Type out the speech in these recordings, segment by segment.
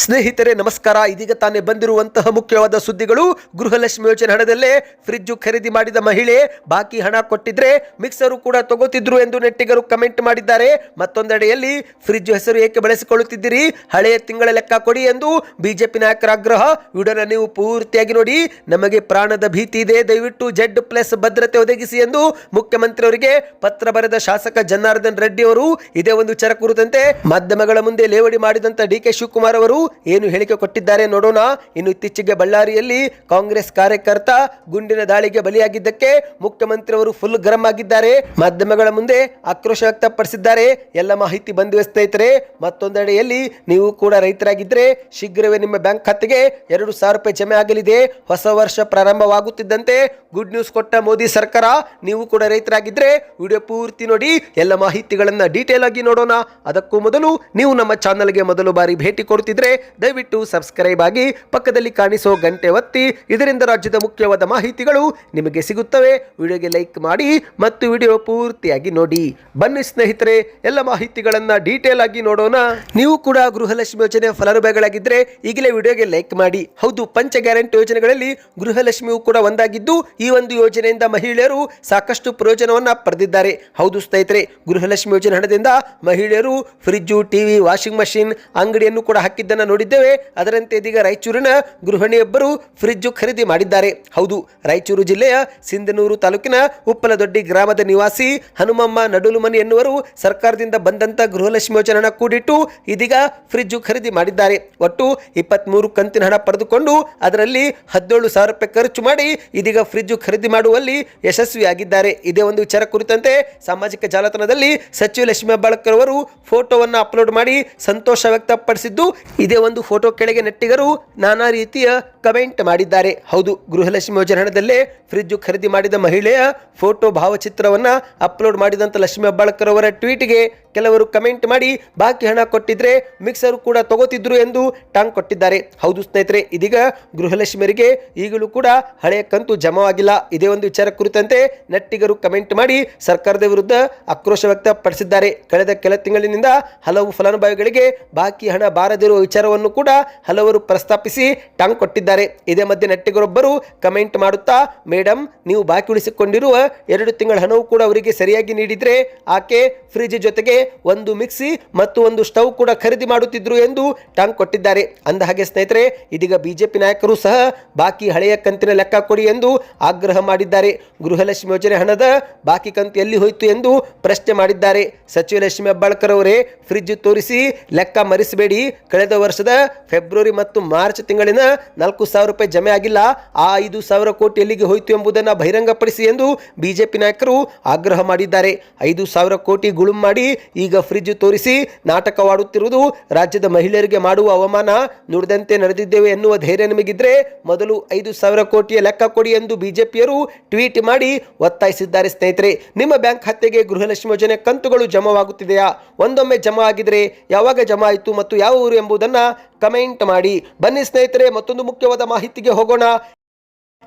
ಸ್ನೇಹಿತರೆ, ನಮಸ್ಕಾರ. ಇದೀಗ ತಾನೇ ಬಂದಿರುವಂತಹ ಮುಖ್ಯವಾದ ಸುದ್ದಿಗಳು. ಗೃಹಲಕ್ಷ್ಮಿ ಯೋಜನೆ ಹಣದಲ್ಲೇ ಫ್ರಿಡ್ಜ್ ಖರೀದಿ ಮಾಡಿದ ಮಹಿಳೆ ಬಾಕಿ ಹಣ ಕೊಟ್ಟಿದ್ರೆ ಮಿಕ್ಸರು ಕೂಡ ತಗೋತಿದ್ರು ಎಂದು ನೆಟ್ಟಿಗರು ಕಮೆಂಟ್ ಮಾಡಿದ್ದಾರೆ. ಮತ್ತೊಂದೆಡೆಯಲ್ಲಿ ಫ್ರಿಜ್ ಹೆಸರು ಏಕೆ ಬಳಸಿಕೊಳ್ಳುತ್ತಿದ್ದೀರಿ? ಹಳೆಯ ತಿಂಗಳ ಲೆಕ್ಕ ಕೊಡಿ ಎಂದು ಬಿಜೆಪಿ ನಾಯಕರ ಆಗ್ರಹ ವಿಡಿಯೋನ ನೀವು ಪೂರ್ತಿಯಾಗಿ ನೋಡಿ. ನಮಗೆ ಪ್ರಾಣದ ಭೀತಿ ಇದೆ. ದಯವಿಟ್ಟು ಜೆಡ್ ಪ್ಲಸ್ ಭದ್ರತೆ ಒದಗಿಸಿ ಎಂದು ಮುಖ್ಯಮಂತ್ರಿ ಅವರಿಗೆ ಪತ್ರ ಬರೆದ ಶಾಸಕ ಜನಾರ್ದನ್ ರೆಡ್ಡಿ ಅವರು ಇದೇ ಒಂದು ವಿಚಾರ ಕುರಿತಂತೆ ಮಾಧ್ಯಮಗಳ ಮುಂದೆ ಲೇವಡಿ ಮಾಡಿದಂತ ಡಿ ಕೆ ಶಿವಕುಮಾರ್ ಅವರು ಏನು ಹೇಳಿಕೆ ಕೊಟ್ಟಿದ್ದಾರೆ ನೋಡೋಣ. ಇನ್ನು ಇತ್ತೀಚೆಗೆ ಬಳ್ಳಾರಿಯಲ್ಲಿ ಕಾಂಗ್ರೆಸ್ ಕಾರ್ಯಕರ್ತ ಗುಂಡಿನ ದಾಳಿಗೆ ಬಲಿಯಾಗಿದ್ದಕ್ಕೆ ಮುಖ್ಯಮಂತ್ರಿ ಅವರು ಫುಲ್ ಗರಂ ಆಗಿದ್ದಾರೆ. ಮಾಧ್ಯಮಗಳ ಮುಂದೆ ಆಕ್ರೋಶ ವ್ಯಕ್ತಪಡಿಸಿದ್ದಾರೆ. ಎಲ್ಲ ಮಾಹಿತಿ ಬಂದಿವೆ ಸ್ನೇಹಿತರೆ. ಮತ್ತೊಂದೆಡೆಯಲ್ಲಿ ನೀವು ಕೂಡ ರೈತರಾಗಿದ್ದರೆ ಶೀಘ್ರವೇ ನಿಮ್ಮ ಬ್ಯಾಂಕ್ ಖಾತೆಗೆ ಎರಡು ಸಾವಿರ ರೂಪಾಯಿ ಜಮೆ ಆಗಲಿದೆ. ಹೊಸ ವರ್ಷ ಪ್ರಾರಂಭವಾಗುತ್ತಿದ್ದಂತೆ ಗುಡ್ ನ್ಯೂಸ್ ಕೊಟ್ಟ ಮೋದಿ ಸರ್ಕಾರ. ನೀವು ಕೂಡ ರೈತರಾಗಿದ್ದರೆ ವಿಡಿಯೋ ಪೂರ್ತಿ ನೋಡಿ. ಎಲ್ಲ ಮಾಹಿತಿಗಳನ್ನು ಡೀಟೇಲ್ ಆಗಿ ನೋಡೋಣ. ಅದಕ್ಕೂ ಮೊದಲು ನೀವು ನಮ್ಮ ಚಾನಲ್ಗೆ ಮೊದಲು ಬಾರಿ ಭೇಟಿ ಕೊಡುತ್ತಿದ್ರೆ ದಯವಿಟ್ಟು ಸಬ್ಸ್ಕ್ರೈಬ್ ಆಗಿ ಪಕ್ಕದಲ್ಲಿ ಕಾಣಿಸೋ ಗಂಟೆ ಒತ್ತಿ. ಇದರಿಂದ ರಾಜ್ಯದ ಮುಖ್ಯವಾದ ಮಾಹಿತಿಗಳು ನಿಮಗೆ ಸಿಗುತ್ತವೆ. ವಿಡಿಯೋಗೆ ಲೈಕ್ ಮಾಡಿ ಮತ್ತು ವಿಡಿಯೋ ಪೂರ್ತಿಯಾಗಿ ನೋಡಿ. ಬನ್ನಿ ಸ್ನೇಹಿತರೆ, ಎಲ್ಲ ಮಾಹಿತಿಗಳನ್ನ ಡೀಟೇಲ್ ಆಗಿ ನೋಡೋಣ. ನೀವು ಕೂಡ ಗೃಹಲಕ್ಷ್ಮಿ ಯೋಜನೆ ಫಲಾನುಭವಿಗಳಾಗಿದ್ದರೆ ಈಗಲೇ ವಿಡಿಯೋಗೆ ಲೈಕ್ ಮಾಡಿ. ಹೌದು, ಪಂಚ ಗ್ಯಾರಂಟಿ ಯೋಜನೆಗಳಲ್ಲಿ ಗೃಹಲಕ್ಷ್ಮಿಯು ಕೂಡ ಒಂದಾಗಿದ್ದು, ಈ ಒಂದು ಯೋಜನೆಯಿಂದ ಮಹಿಳೆಯರು ಸಾಕಷ್ಟು ಪ್ರಯೋಜನವನ್ನ ಪಡೆದಿದ್ದಾರೆ. ಹೌದು ಸ್ನೇಹಿತರೆ, ಗೃಹಲಕ್ಷ್ಮಿ ಯೋಜನೆ ಹಣದಿಂದ ಮಹಿಳೆಯರು ಫ್ರಿಜ್ಜು, ಟಿವಿ, ವಾಷಿಂಗ್ ಮಷಿನ್, ಅಂಗಡಿಯನ್ನು ಕೂಡ ಹಾಕಿದ್ದನ್ನು ನೋಡಿದ್ದೇವೆ. ಅದರಂತೆ ಇದೀಗ ರಾಯಚೂರಿನ ಗೃಹಿಣಿಯೊಬ್ಬರು ಫ್ರಿಜ್ಜು ಖರೀದಿ ಮಾಡಿದ್ದಾರೆ. ಹೌದು, ರಾಯಚೂರು ಜಿಲ್ಲೆಯ ಸಿಂಧನೂರು ತಾಲೂಕಿನ ಉಪ್ಪಲದೊಡ್ಡಿ ಗ್ರಾಮದ ನಿವಾಸಿ ಹನುಮಮ್ಮ ನಡುಲುಮನಿ ಎನ್ನುವರು ಸರ್ಕಾರದಿಂದ ಬಂದಂಥ ಗೃಹಲಕ್ಷ್ಮಿ ಯೋಜನೆ ಕೂಡಿಟ್ಟು ಇದೀಗ ಫ್ರಿಜ್ಜು ಖರೀದಿ ಮಾಡಿದ್ದಾರೆ. ಒಟ್ಟು ಇಪ್ಪತ್ಮೂರು ಕಂತಿನ ಹಣ ಪಡೆದುಕೊಂಡು ಅದರಲ್ಲಿ ಹದಿನೇಳು ಸಾವಿರ ರೂಪಾಯಿ ಖರ್ಚು ಮಾಡಿ ಇದೀಗ ಫ್ರಿಜ್ಜು ಖರೀದಿ ಮಾಡುವಲ್ಲಿ ಯಶಸ್ವಿಯಾಗಿದ್ದಾರೆ. ಇದೇ ಒಂದು ವಿಚಾರ ಕುರಿತಂತೆ ಸಾಮಾಜಿಕ ಜಾಲತಾಣದಲ್ಲಿ ಸಚಿವ ಲಕ್ಷ್ಮೀ ಹೆಬ್ಬಾಳ್ಕರ್ ಅವರು ಫೋಟೋವನ್ನು ಅಪ್ಲೋಡ್ ಮಾಡಿ ಸಂತೋಷ ವ್ಯಕ್ತಪಡಿಸಿದ್ದು ಇದೇ ಒಂದು ಫೋಟೋ ಕೆಳಗೆ ನೆಟ್ಟಿಗರು ನಾನಾ ರೀತಿಯ ಕಮೆಂಟ್ ಮಾಡಿದ್ದಾರೆ. ಹೌದು, ಗೃಹಲಕ್ಷ್ಮಿ ಯೋಜನೆ ಹಣದಲ್ಲೇ ಫ್ರಿಜ್ಜು ಖರೀದಿ ಮಾಡಿದ ಮಹಿಳೆಯ ಫೋಟೋ ಭಾವಚಿತ್ರವನ್ನ ಅಪ್ಲೋಡ್ ಮಾಡಿದಂತ ಲಕ್ಷ್ಮೀ ಹೆಬ್ಬಾಳ್ಕರ್ ಅವರ ಟ್ವೀಟ್ಗೆ ಕೆಲವರು ಕಮೆಂಟ್ ಮಾಡಿ ಬಾಕಿ ಹಣ ಕೊಟ್ಟಿದ್ರೆ ಮಿಕ್ಸರ್ ಕೂಡ ತಗೋತಿದ್ರು ಎಂದು ಟಾಂಗ್ ಕೊಟ್ಟಿದ್ದಾರೆ. ಹೌದು ಸ್ನೇಹಿತರೆ, ಇದೀಗ ಗೃಹಲಕ್ಷ್ಮಿಯರಿಗೆ ಈಗಲೂ ಕೂಡ ಹಳೆಯ ಕಂತು ಜಮವಾಗಿಲ್ಲ. ಇದೇ ಒಂದು ವಿಚಾರ ಕುರಿತಂತೆ ನೆಟ್ಟಿಗರು ಕಮೆಂಟ್ ಮಾಡಿ ಸರ್ಕಾರದ ವಿರುದ್ಧ ಆಕ್ರೋಶ ವ್ಯಕ್ತಪಡಿಸಿದ್ದಾರೆ. ಕಳೆದ ಕೆಲ ತಿಂಗಳಿನಿಂದ ಹಲವು ಫಲಾನುಭವಿಗಳಿಗೆ ಬಾಕಿ ಹಣ ಬಾರದಿರುವ ವಿಚಾರವನ್ನು ಕೂಡ ಹಲವರು ಪ್ರಸ್ತಾಪಿಸಿ ಟಾಂಗ್ ಕೊಟ್ಟಿದ್ದಾರೆ. ಇದೇ ಮಧ್ಯೆ ನಟ್ಟಿಗರೊಬ್ಬರು ಕಮೆಂಟ್ ಮಾಡುತ್ತಾ ಮೇಡಮ್ ನೀವು ಬಾಕಿ ಉಳಿಸಿಕೊಂಡಿರುವ ಎರಡು ತಿಂಗಳ ಹಣವು ಕೂಡ ಅವರಿಗೆ ಸರಿಯಾಗಿ ನೀಡಿದರೆ ಆಕೆ ಫ್ರಿಜ್ ಜೊತೆಗೆ ಒಂದು ಮಿಕ್ಸಿ ಮತ್ತು ಒಂದು ಸ್ಟವ್ ಕೂಡ ಖರೀದಿ ಮಾಡುತ್ತಿದ್ರು ಎಂದು ಟಾಂಗ್ ಕೊಟ್ಟಿದ್ದಾರೆ. ಅಂದ ಹಾಗೆ ಸ್ನೇಹಿತರೆ, ಇದೀಗ ಬಿಜೆಪಿ ನಾಯಕರು ಸಹ ಬಾಕಿ ಹಳೆಯ ಕಂತಿನ ಲೆಕ್ಕ ಕೊಡಿ ಎಂದು ಆಗ್ರಹ ಮಾಡಿದ್ದಾರೆ. ಗೃಹಲಕ್ಷ್ಮಿ ಯೋಜನೆ ಹಣದ ಬಾಕಿ ಕಂತು ಎಲ್ಲಿ ಹೋಯಿತು ಎಂದು ಪ್ರಶ್ನೆ ಮಾಡಿದ್ದಾರೆ. ಸಚಿವ ಲಕ್ಷ್ಮಿ ಹೆಬ್ಬಾಳ್ಕರ್ ಅವರೇ ಫ್ರಿಜ್ ತೋರಿಸಿ ಲೆಕ್ಕ ಮರೆಸಬೇಡಿ. ಕಳೆದ ವರ್ಷದ ಫೆಬ್ರವರಿ ಮತ್ತು ಮಾರ್ಚ್ ತಿಂಗಳಿನ ನಾಲ್ಕು ಸಾವಿರ ರೂಪಾಯಿ ಜಮೆ ಆಗಿಲ್ಲ. ಆ ಐದು ಸಾವಿರ ಕೋಟಿ ಎಲ್ಲಿಗೆ ಹೋಯಿತು ಎಂಬುದನ್ನು ಬಹಿರಂಗಪಡಿಸಿ ಎಂದು ಬಿಜೆಪಿ ನಾಯಕರು ಆಗ್ರಹ ಮಾಡಿದ್ದಾರೆ. ಐದು ಸಾವಿರ ಕೋಟಿ ಗುಳುಂ ಮಾಡಿ ಈಗ ಫ್ರಿಜ್ ತೋರಿಸಿ ನಾಟಕವಾಡುತ್ತಿರುವುದು ರಾಜ್ಯದ ಮಹಿಳೆಯರಿಗೆ ಮಾಡುವ ಅವಮಾನ. ನುಡಿದಂತೆ ನಡೆದಿದ್ದೇವೆ ಎನ್ನುವ ಧೈರ್ಯ ನಿಮಗಿದ್ರೆ ಮೊದಲು ಐದು ಸಾವಿರ ಕೋಟಿಯ ಲೆಕ್ಕ ಕೊಡಿ ಎಂದು ಬಿಜೆಪಿಯರು ಟ್ವೀಟ್ ಮಾಡಿ ಒತ್ತಾಯಿಸಿದ್ದಾರೆ ಸ್ನೇಹಿತರೆ. ನಿಮ್ಮ ಬ್ಯಾಂಕ್ ಖಾತೆಗೆ ಗೃಹಲಕ್ಷ್ಮಿ ಯೋಜನೆ ಕಂತುಗಳು ಜಮಾವಾಗುತ್ತಿದೆಯಾ? ಒಂದೊಮ್ಮೆ ಜಮಾ ಆಗಿದ್ರೆ ಯಾವಾಗ ಜಮಾ ಆಯಿತು ಮತ್ತು ಯಾವ ಊರು ಎಂಬುದನ್ನ ಕಮೆಂಟ್ ಮಾಡಿ. ಬನ್ನಿ ಸ್ನೇಹಿತರೆ ಮತ್ತೊಂದು ಮುಖ್ಯವಾದ ಮಾಹಿತಿಗೆ ಹೋಗೋಣ.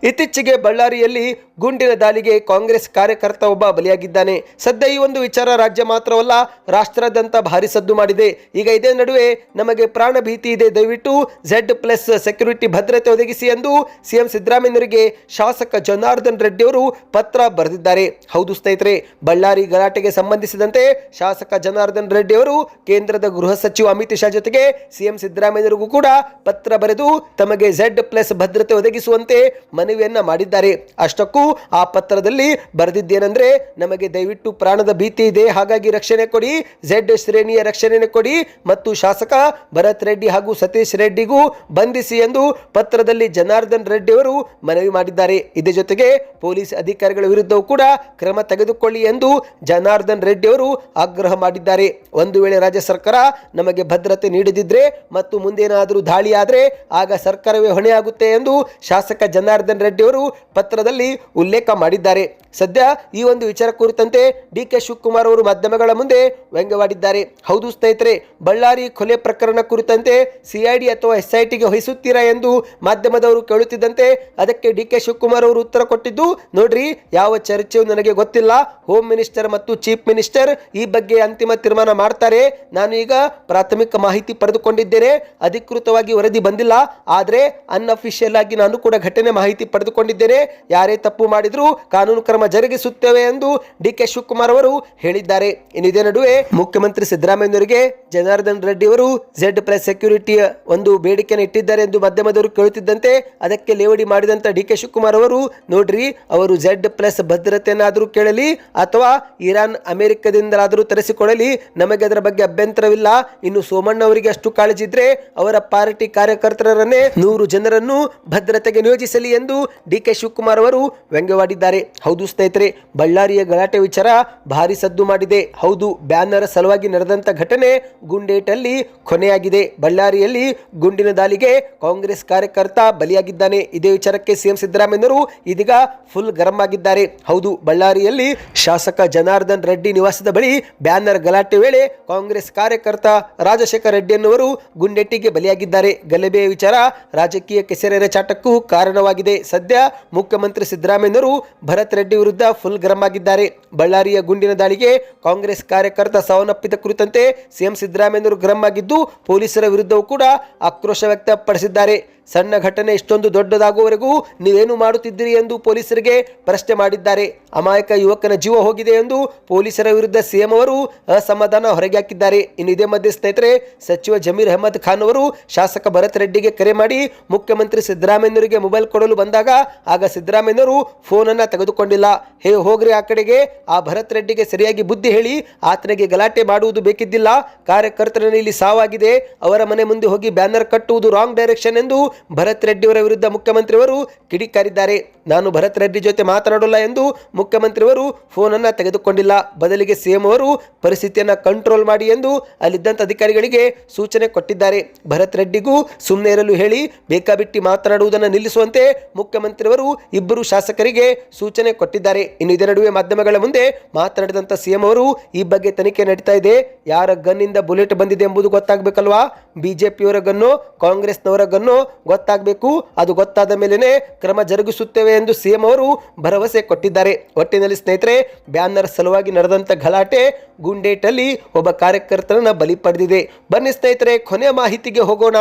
ಇತ್ತೀಚೆಗೆ ಬಳ್ಳಾರಿಯಲ್ಲಿ ಗುಂಡಿನ ದಾಳಿಗೆ ಕಾಂಗ್ರೆಸ್ ಕಾರ್ಯಕರ್ತ ಒಬ್ಬ ಬಲಿಯಾಗಿದ್ದಾನೆ. ಸದ್ಯ ಈ ಒಂದು ವಿಚಾರ ರಾಜ್ಯ ಮಾತ್ರವಲ್ಲ ರಾಷ್ಟ್ರಾದ್ಯಂತ ಭಾರಿ ಸದ್ದು ಮಾಡಿದೆ. ಈಗ ಇದೇ ನಡುವೆ ನಮಗೆ ಪ್ರಾಣ ಭೀತಿ ಇದೆ. ದಯವಿಟ್ಟು ಝೆಡ್ ಪ್ಲಸ್ ಸೆಕ್ಯೂರಿಟಿ ಭದ್ರತೆ ಒದಗಿಸಿ ಎಂದು ಸಿಎಂ ಸಿದ್ದರಾಮಯ್ಯನವರಿಗೆ ಶಾಸಕ ಜನಾರ್ದನ್ ರೆಡ್ಡಿ ಅವರು ಪತ್ರ ಬರೆದಿದ್ದಾರೆ. ಹೌದು ಸ್ನೇಹಿತರೆ, ಬಳ್ಳಾರಿ ಗಲಾಟೆಗೆ ಸಂಬಂಧಿಸಿದಂತೆ ಶಾಸಕ ಜನಾರ್ದನ್ ರೆಡ್ಡಿ ಅವರು ಕೇಂದ್ರದ ಗೃಹ ಸಚಿವ ಅಮಿತ್ ಶಾ ಜೊತೆಗೆ ಸಿಎಂ ಸಿದ್ದರಾಮಯ್ಯರಿಗೂ ಕೂಡ ಪತ್ರ ಬರೆದು ತಮಗೆ ಝೆಡ್ ಪ್ಲಸ್ ಭದ್ರತೆ ಒದಗಿಸುವಂತೆ ಮನವಿಯನ್ನ ಮಾಡಿದ್ದಾರೆ. ಅಷ್ಟಕ್ಕೂ ಆ ಪತ್ರದಲ್ಲಿ ಬರೆದಿದ್ದೇನೆಂದ್ರೆ, ನಮಗೆ ದಯವಿಟ್ಟು ಪ್ರಾಣದ ಭೀತಿ ಇದೆ, ಹಾಗಾಗಿ ರಕ್ಷಣೆ ಕೊಡಿ ಝೆಡ್ ಶ್ರೇಣಿಯ ರಕ್ಷಣೆ ಕೊಡಿ ಮತ್ತು ಶಾಸಕ ಭರತ್ ರೆಡ್ಡಿ ಹಾಗೂ ಸತೀಶ್ ರೆಡ್ಡಿಗೂ ಬಂಧಿಸಿ ಎಂದು ಪತ್ರದಲ್ಲಿ ಜನಾರ್ದನ್ ರೆಡ್ಡಿ ಅವರು ಮನವಿ ಮಾಡಿದ್ದಾರೆ. ಇದರ ಜೊತೆಗೆ ಪೊಲೀಸ್ ಅಧಿಕಾರಿಗಳ ವಿರುದ್ಧವೂ ಕೂಡ ಕ್ರಮ ತೆಗೆದುಕೊಳ್ಳಿ ಎಂದು ಜನಾರ್ದನ್ ರೆಡ್ಡಿ ಅವರು ಆಗ್ರಹ ಮಾಡಿದ್ದಾರೆ. ಒಂದು ವೇಳೆ ರಾಜ್ಯ ಸರ್ಕಾರ ನಮಗೆ ಭದ್ರತೆ ನೀಡದಿದ್ರೆ ಮತ್ತು ಮುಂದೇನಾದರೂ ದಾಳಿ ಆದರೆ ಆಗ ಸರ್ಕಾರವೇ ಹೊಣೆಯಾಗುತ್ತೆ ಎಂದು ಶಾಸಕ ಜನಾರ್ದನ್ ಜನಾರ್ದನ್ ರೆಡ್ಡಿ ಅವರು ಪತ್ರದಲ್ಲಿ ಉಲ್ಲೇಖ ಮಾಡಿದ್ದಾರೆ. ಸದ್ಯ ಈ ಒಂದು ವಿಚಾರ ಕುರಿತಂತೆ ಡಿ ಕೆ ಶಿವಕುಮಾರ್ ಅವರು ಮಾಧ್ಯಮಗಳ ಮುಂದೆ ವ್ಯಂಗ್ಯವಾಡಿದ್ದಾರೆ. ಹೌದು ಸ್ನೇಹಿತರೆ, ಬಳ್ಳಾರಿ ಕೊಲೆ ಪ್ರಕರಣ ಕುರಿತಂತೆ ಸಿಐಡಿ ಅಥವಾ ಎಸ್ಐಟಿಗೆ ವಹಿಸುತ್ತೀರಾ ಎಂದು ಮಾಧ್ಯಮದವರು ಕೇಳುತ್ತಿದ್ದಂತೆ ಅದಕ್ಕೆ ಡಿ ಕೆ ಶಿವಕುಮಾರ್ ಅವರು ಉತ್ತರ ಕೊಟ್ಟಿದ್ದು, ನೋಡ್ರಿ, ಯಾವ ಚರ್ಚೆಯೂ ನನಗೆ ಗೊತ್ತಿಲ್ಲ. ಹೋಮ್ ಮಿನಿಸ್ಟರ್ ಮತ್ತು ಚೀಫ್ ಮಿನಿಸ್ಟರ್ ಈ ಬಗ್ಗೆ ಅಂತಿಮ ತೀರ್ಮಾನ ಮಾಡ್ತಾರೆ. ನಾನು ಈಗ ಪ್ರಾಥಮಿಕ ಮಾಹಿತಿ ಪಡೆದುಕೊಂಡಿದ್ದೇನೆ. ಅಧಿಕೃತವಾಗಿ ವರದಿ ಬಂದಿಲ್ಲ. ಆದರೆ, ಅನ್ಅಫಿಷಿಯಲ್ ಆಗಿ ನಾನು ಕೂಡ ಘಟನೆ ಮಾಹಿತಿ ಪಡೆದುಕೊಂಡಿದ್ದೇನೆ. ಯಾರೇ ತಪ್ಪು ಮಾಡಿದರೂ ಕಾನೂನು ಕ್ರಮ ಜರುಗಿಸುತ್ತೇವೆ ಎಂದು ಡಿ ಕೆ ಶಿವಕುಮಾರ್ ಅವರು ಹೇಳಿದ್ದಾರೆ. ಇನ್ನು ಇದೇ ನಡುವೆ ಮುಖ್ಯಮಂತ್ರಿ ಸಿದ್ದರಾಮಯ್ಯನವರಿಗೆ ಜನಾರ್ದನ್ ರೆಡ್ಡಿ ಅವರು ಝೆಡ್ ಪ್ಲಸ್ ಸೆಕ್ಯೂರಿಟಿಯ ಒಂದು ಬೇಡಿಕೆಯನ್ನು ಇಟ್ಟಿದ್ದಾರೆ ಎಂದು ಮಾಧ್ಯಮದವರು ಕೇಳುತ್ತಿದ್ದಂತೆ ಅದಕ್ಕೆ ಲೇವಡಿ ಮಾಡಿದಂತ ಡಿ ಕೆ ಶಿವಕುಮಾರ್ ಅವರು, ನೋಡ್ರಿ, ಅವರು ಝೆಡ್ ಪ್ಲಸ್ ಭದ್ರತೆಯನ್ನಾದರೂ ಕೇಳಲಿ ಅಥವಾ ಇರಾನ್ ಅಮೆರಿಕದಿಂದಲಾದರೂ ತರಿಸಿಕೊಳ್ಳಲಿ. ನಮಗೆ ಅದರ ಬಗ್ಗೆ ಅಭ್ಯಂತರವಿಲ್ಲ. ಇನ್ನು ಸೋಮಣ್ಣ ಅವರಿಗೆ ಅಷ್ಟು ಕಾಳಜಿ ಇದ್ರೆ ಅವರ ಪಾರ್ಟಿ ಕಾರ್ಯಕರ್ತರನ್ನೇ ನೂರು ಜನರನ್ನು ಭದ್ರತೆಗೆ ನಿಯೋಜಿಸಲಿ ಎಂದು ಡಿ ಕೆ ಶಿವಕುಮಾರ್ ಅವರು ವ್ಯಂಗ್ಯವಾಡಿದ್ದಾರೆ. ಹೌದು ಸ್ನೇಹಿತರೆ, ಬಳ್ಳಾರಿಯ ಗಲಾಟೆ ವಿಚಾರ ಭಾರಿ ಸದ್ದು ಮಾಡಿದೆ. ಹೌದು, ಬ್ಯಾನರ್ ಸಲುವಾಗಿ ನಡೆದಂತ ಘಟನೆ ಗುಂಡೇಟಲ್ಲಿ ಕೊನೆಯಾಗಿದೆ. ಬಳ್ಳಾರಿಯಲ್ಲಿ ಗುಂಡಿನ ದಾಳಿಗೆ ಕಾಂಗ್ರೆಸ್ ಕಾರ್ಯಕರ್ತ ಬಲಿಯಾಗಿದ್ದಾನೆ. ಇದೇ ವಿಚಾರಕ್ಕೆ ಸಿಎಂ ಸಿದ್ದರಾಮಯ್ಯನವರು ಇದೀಗ ಫುಲ್ ಗರಂ ಆಗಿದ್ದಾರೆ. ಹೌದು, ಬಳ್ಳಾರಿಯಲ್ಲಿ ಶಾಸಕ ಜನಾರ್ದನ್ ರೆಡ್ಡಿ ನಿವಾಸದ ಬಳಿ ಬ್ಯಾನರ್ ಗಲಾಟೆ ವೇಳೆ ಕಾಂಗ್ರೆಸ್ ಕಾರ್ಯಕರ್ತ ರಾಜಶೇಖರ ರೆಡ್ಡಿ ಎನ್ನುವರು ಗುಂಡೆಟ್ಟಿಗೆ ಬಲಿಯಾಗಿದ್ದಾರೆ. ಗಲಭೆಯ ವಿಚಾರ ರಾಜಕೀಯ ಕೆಸರೆರೆ ಚಾಟಕ್ಕೂ ಕಾರಣವಾಗಿದೆ. ಸದ್ಯ ಮುಖ್ಯಮಂತ್ರಿ ಸಿದ್ದರಾಮಯ್ಯನವರು ಭರತ್ ರೆಡ್ಡಿ ವಿರುದ್ಧ ಫುಲ್ ಗರಂ ಆಗಿದ್ದಾರೆ. ಬಳ್ಳಾರಿಯ ಗುಂಡಿನ ದಾಳಿಗೆ ಕಾಂಗ್ರೆಸ್ ಕಾರ್ಯಕರ್ತ ಸಾವನ್ನಪ್ಪಿದ ಕುರಿತಂತೆ ಸಿಎಂ ಸಿದ್ದರಾಮಯ್ಯನವರು ಗರಂ ಆಗಿದ್ದು ಪೊಲೀಸರ ವಿರುದ್ಧವೂ ಕೂಡ ಆಕ್ರೋಶ ವ್ಯಕ್ತಪಡಿಸಿದ್ದಾರೆ. ಸಣ್ಣ ಘಟನೆ ಇಷ್ಟೊಂದು ದೊಡ್ಡದಾಗುವವರೆಗೂ ನೀವೇನು ಮಾಡುತ್ತಿದ್ದೀರಿ ಎಂದು ಪೊಲೀಸರಿಗೆ ಪ್ರಶ್ನೆ ಮಾಡಿದ್ದಾರೆ. ಅಮಾಯಕ ಯುವಕನ ಜೀವ ಹೋಗಿದೆ ಎಂದು ಪೊಲೀಸರ ವಿರುದ್ಧ ಸಿಎಂ ಅವರು ಅಸಮಾಧಾನ ಹೊರಗೆ ಹಾಕಿದ್ದಾರೆ. ಇನ್ನು ಇದೇ ಮಧ್ಯೆ ಸ್ನೇಹಿತರೆ, ಸಚಿವ ಜಮೀರ್ ಅಹಮದ್ ಖಾನ್ ಅವರು ಶಾಸಕ ಭರತ್ ರೆಡ್ಡಿಗೆ ಕರೆ ಮಾಡಿ ಮುಖ್ಯಮಂತ್ರಿ ಸಿದ್ದರಾಮಯ್ಯನವರಿಗೆ ಮೊಬೈಲ್ ಕೊಡಲು ಬಂದಾಗ ಆಗ ಸಿದ್ದರಾಮಯ್ಯನವರು ಫೋನನ್ನು ತೆಗೆದುಕೊಂಡಿಲ್ಲ. ಹೇ ಹೋಗ್ರಿ ಆ ಕಡೆಗೆ, ಆ ಭರತ್ ರೆಡ್ಡಿಗೆ ಸರಿಯಾಗಿ ಬುದ್ಧಿ ಹೇಳಿ ಆತನಿಗೆ ಗಲಾಟೆ ಮಾಡುವುದು ಬೇಕಿದ್ದಿಲ್ಲ. ಕಾರ್ಯಕರ್ತರಲ್ಲಿ ಇಲ್ಲಿ ಸಾವಾಗಿದೆ. ಅವರ ಮನೆ ಮುಂದೆ ಹೋಗಿ ಬ್ಯಾನರ್ ಕಟ್ಟುವುದು ರಾಂಗ್ ಡೈರೆಕ್ಷನ್ ಎಂದು ಭರತ್ ರೆಡ್ಡಿಯವರ ವಿರುದ್ಧ ಮುಖ್ಯಮಂತ್ರಿಯವರು ಕಿಡಿಕಾರಿದ್ದಾರೆ. ನಾನು ಭರತ್ ರೆಡ್ಡಿ ಜೊತೆ ಮಾತನಾಡಲ್ಲ ಎಂದು ಮುಖ್ಯಮಂತ್ರಿಯವರು ಫೋನನ್ನು ತೆಗೆದುಕೊಂಡಿಲ್ಲ. ಬದಲಿಗೆ ಸಿಎಂ ಅವರು ಪರಿಸ್ಥಿತಿಯನ್ನು ಕಂಟ್ರೋಲ್ ಮಾಡಿ ಎಂದು ಅಲ್ಲಿದ್ದಂಥ ಅಧಿಕಾರಿಗಳಿಗೆ ಸೂಚನೆ ಕೊಟ್ಟಿದ್ದಾರೆ. ಭರತ್ ರೆಡ್ಡಿಗೂ ಸುಮ್ಮನೆ ಇರಲು ಹೇಳಿ, ಬೇಕಾಬಿಟ್ಟಿ ಮಾತನಾಡುವುದನ್ನು ನಿಲ್ಲಿಸುವಂತೆ ಮುಖ್ಯಮಂತ್ರಿಯವರು ಇಬ್ಬರು ಶಾಸಕರಿಗೆ ಸೂಚನೆ ಕೊಟ್ಟಿದ್ದಾರೆ. ಇನ್ನು ಇದರ ನಡುವೆ ಮಾಧ್ಯಮಗಳ ಮುಂದೆ ಮಾತನಾಡಿದಂಥ ಸಿಎಂ ಅವರು, ಈ ಬಗ್ಗೆ ತನಿಖೆ ನಡೀತಾ ಇದೆ. ಯಾರ ಗನ್ನಿಂದ ಬುಲೆಟ್ ಬಂದಿದೆ ಎಂಬುದು ಗೊತ್ತಾಗಬೇಕಲ್ವಾ? ಬಿಜೆಪಿಯವರ ಗನ್ನು, ಕಾಂಗ್ರೆಸ್ನವರ ಗನ್ನು ಗೊತ್ತಾಗಬೇಕು. ಅದು ಗೊತ್ತಾದ ಮೇಲೇ ಕ್ರಮ ಜರುಗಿಸುತ್ತೇವೆ ಎಂದು ಸಿಎಂ ಅವರು ಭರವಸೆ ಕೊಟ್ಟಿದ್ದಾರೆ. ಒಟ್ಟಿನಲ್ಲಿ ಸ್ನೇಹಿತರೆ, ಬ್ಯಾನರ್ ಸಲುವಾಗಿ ನಡೆದಂಥ ಗಲಾಟೆ ಗುಂಡೇಟಲ್ಲಿ ಒಬ್ಬ ಕಾರ್ಯಕರ್ತರನ್ನ ಬಲಿ ಪಡೆದಿದೆ. ಬನ್ನಿ ಸ್ನೇಹಿತರೆ, ಕೊನೆಯ ಮಾಹಿತಿಗೆ ಹೋಗೋಣ.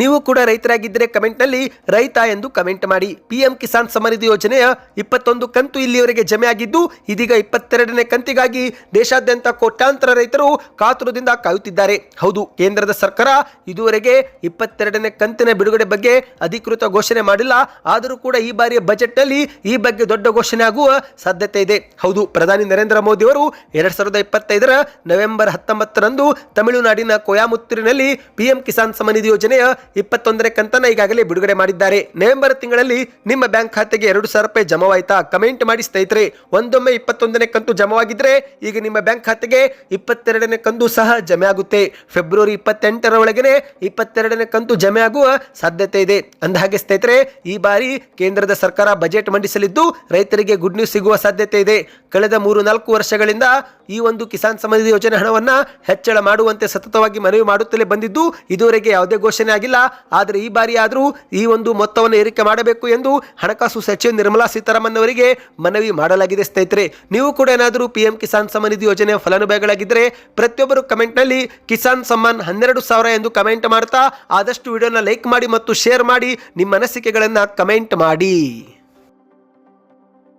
ನೀವು ಕೂಡ ರೈತರಾಗಿದ್ದರೆ ಕಮೆಂಟ್ನಲ್ಲಿ ರೈತ ಎಂದು ಕಮೆಂಟ್ ಮಾಡಿ. ಪಿಎಂ ಕಿಸಾನ್ ಸಮರಿಧಿ ಯೋಜನೆಯ ಇಪ್ಪತ್ತೊಂದು ಕಂತು ಇಲ್ಲಿಯವರೆಗೆ ಜಮೆ ಆಗಿದ್ದು ಇದೀಗ ಇಪ್ಪತ್ತೆರಡನೇ ಕಂತಿಗಾಗಿ ದೇಶಾದ್ಯಂತ ಕೋಟ್ಯಾಂತರ ರೈತರು ಕಾತುರದಿಂದ ಕಾಯುತ್ತಿದ್ದಾರೆ. ಹೌದು, ಕೇಂದ್ರದ ಸರ್ಕಾರ ಇದುವರೆಗೆ ಇಪ್ಪತ್ತೆರಡನೇ ಕಂತಿನ ಬಿಡುಗಡೆ ಬಗ್ಗೆ ಅಧಿಕೃತ ಘೋಷಣೆ ಮಾಡಿಲ್ಲ. ಆದರೂ ಕೂಡ ಈ ಬಾರಿಯ ಬಜೆಟ್ನಲ್ಲಿ ಈ ಬಗ್ಗೆ ದೊಡ್ಡ ಘೋಷಣೆ ಆಗುವ ಸಾಧ್ಯತೆ ಇದೆ. ಹೌದು, ಪ್ರಧಾನಿ ನರೇಂದ್ರ ಮೋದಿ ಅವರು ಎರಡ್ ಸಾವಿರದ ಇಪ್ಪತ್ತೈದರ ನವೆಂಬರ್ ಹತ್ತೊಂಬತ್ತರಂದು ತಮಿಳುನಾಡಿನ ಕೊಯಾಮುತ್ತೂರಿನಲ್ಲಿ ಪಿಎಂ ಕಿಸಾನ್ ಸಮನಿಧಿ ಯೋಜನೆಯ ಇಪ್ಪತ್ತೊಂದನೇ ಕಂತನ್ನ ಈಗಾಗಲೇ ಬಿಡುಗಡೆ ಮಾಡಿದ್ದಾರೆ. ನವೆಂಬರ್ ತಿಂಗಳಲ್ಲಿ ನಿಮ್ಮ ಬ್ಯಾಂಕ್ ಖಾತೆಗೆ ಎರಡು ಸಾವಿರ ರೂಪಾಯಿ ಜಮವಾಯ್ತಾ? ಕಮೆಂಟ್ ಮಾಡಿ ಸ್ನೇಹಿತರೆ. ಒಂದೊಮ್ಮೆ ಇಪ್ಪತ್ತೊಂದನೇ ಕಂತು ಜಮವಾಗಿದ್ರೆ ಈಗ ನಿಮ್ಮ ಬ್ಯಾಂಕ್ ಖಾತೆಗೆ ಇಪ್ಪತ್ತೆರಡನೇ ಕಂತು ಸಹ ಜಮೆ ಆಗುತ್ತೆ. ಫೆಬ್ರವರಿ ಇಪ್ಪತ್ತೆಂಟರ ಒಳಗೆ ಇಪ್ಪತ್ತೆರಡನೇ ಕಂತು ಜಮೆ ಆಗುವ ಸಾಧ್ಯತೆ ಇದೆ. ಅಂದಹಾಗೆ ಸ್ನೇಹಿತರೆ, ಈ ಬಾರಿ ಕೇಂದ್ರದ ಸರ್ಕಾರ ಬಜೆಟ್ ಮಂಡಿಸಲಿದ್ದು ರೈತರಿಗೆ ಗುಡ್ ನ್ಯೂಸ್ ಸಿಗುವ ಸಾಧ್ಯತೆ ಇದೆ. ಕಳೆದ ಮೂರು ನಾಲ್ಕು ವರ್ಷಗಳಿಂದ ಈ ಒಂದು ಕಿಸಾನ್ ಸಮೃದ್ಧಿ ಯೋಜನೆ ಹಣವನ್ನ ಹೆಚ್ಚಳ ಮಾಡುವಂತೆ ಸತತವಾಗಿ ಮನವಿ ಮಾಡುತ್ತಲೇ ಬಂದಿದ್ದು, ಇದುವರೆಗೆ ಯಾವುದೇ ಘೋಷಣೆ ಆಗಿಲ್ಲ. ಆದರೆ ಈ ಬಾರಿ ಆದರೂ ಈ ಒಂದು ಮೊತ್ತವನ್ನು ಏರಿಕೆ ಮಾಡಬೇಕು ಎಂದು ಹಣಕಾಸು ಸಚಿವ ನಿರ್ಮಲಾ ಸೀತಾರಾಮನ್ ಅವರಿಗೆ ಮನವಿ ಮಾಡಲಾಗಿದೆ. ಸ್ನೇಹಿತರೆ, ನೀವು ಕೂಡ ಏನಾದರೂ ಪಿ ಎಂ ಕಿಸಾನ್ ಸಮ್ಮಾನ್ ನಿಧಿ ಯೋಜನೆಯ ಫಲಾನುಭವಿಗಳಾಗಿದ್ದರೆ ಪ್ರತಿಯೊಬ್ಬರು ಕಮೆಂಟ್ನಲ್ಲಿ ಕಿಸಾನ್ ಸಮ್ಮಾನ್ ಹನ್ನೆರಡು ಸಾವಿರ ಎಂದು ಕಮೆಂಟ್ ಮಾಡ್ತಾ ಆದಷ್ಟು ವಿಡಿಯೋನ ಲೈಕ್ ಮಾಡಿ ಮತ್ತು ಶೇರ್ ಮಾಡಿ ನಿಮ್ಮ ಅನಿಸಿಕೆಗಳನ್ನು ಕಮೆಂಟ್ ಮಾಡಿ.